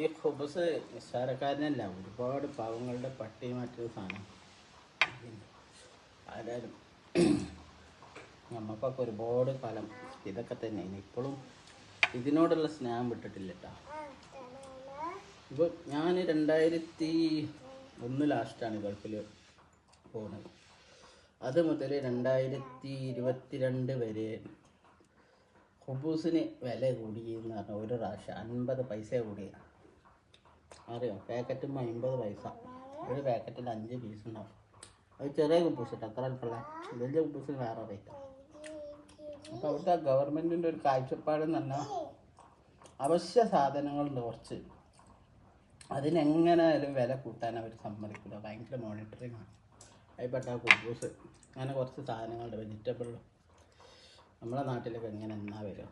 ഈ ഹുബസ് നിസ്സാരക്കാരനല്ല. ഒരുപാട് പാവങ്ങളുടെ പട്ടി മാറ്റുന്ന സാധനം. ആരാലും നമുക്കൊക്കെ ഒരുപാട് കാലം ഇതൊക്കെ തന്നെ. ഇപ്പോഴും ഇതിനോടുള്ള സ്നേഹം വിട്ടിട്ടില്ല കേട്ടോ ഇപ്പോൾ ഞാൻ രണ്ടായിരത്തി ഒന്ന് ലാസ്റ്റാണ് ഗൾഫിൽ പോകുന്നത് അത് മുതൽ രണ്ടായിരത്തി ഇരുപത്തിരണ്ട് വരെ ഹുബൂസിന് വില കൂടിയെന്ന് പറഞ്ഞാൽ ഒരു പ്രാവശ്യം. അൻപത് പൈസ കൂടിയ അറിയോ? പാക്കറ്റും അമ്പത് പൈസ. ഒരു പാക്കറ്റിൽ അഞ്ച് പീസ് ഉണ്ടാവും. അത് ചെറിയ കുപ്പൂസിട്ട് അത്ര അല്പമുള്ള വലിയ കുപ്പൂസിന് വേറെ റേറ്റാണ് അപ്പോൾ അവിടുത്തെ ഗവൺമെന്റിന്റെ ഒരു കാഴ്ചപ്പാട് എന്ന് പറഞ്ഞാൽ അവശ്യ സാധനങ്ങളുണ്ട് കുറച്ച്. അതിനെങ്ങനെയായാലും വില കൂട്ടാൻ അവർ സമ്മതിക്കില്ല ഭയങ്കര മോണിറ്ററിങ് ആണ്. അതിൽപ്പെട്ട കുബൂസ്. അങ്ങനെ കുറച്ച് സാധനങ്ങളുണ്ട് വെജിറ്റബിൾ നമ്മുടെ നാട്ടിലൊക്കെ എങ്ങനെ എന്നാ വരിക?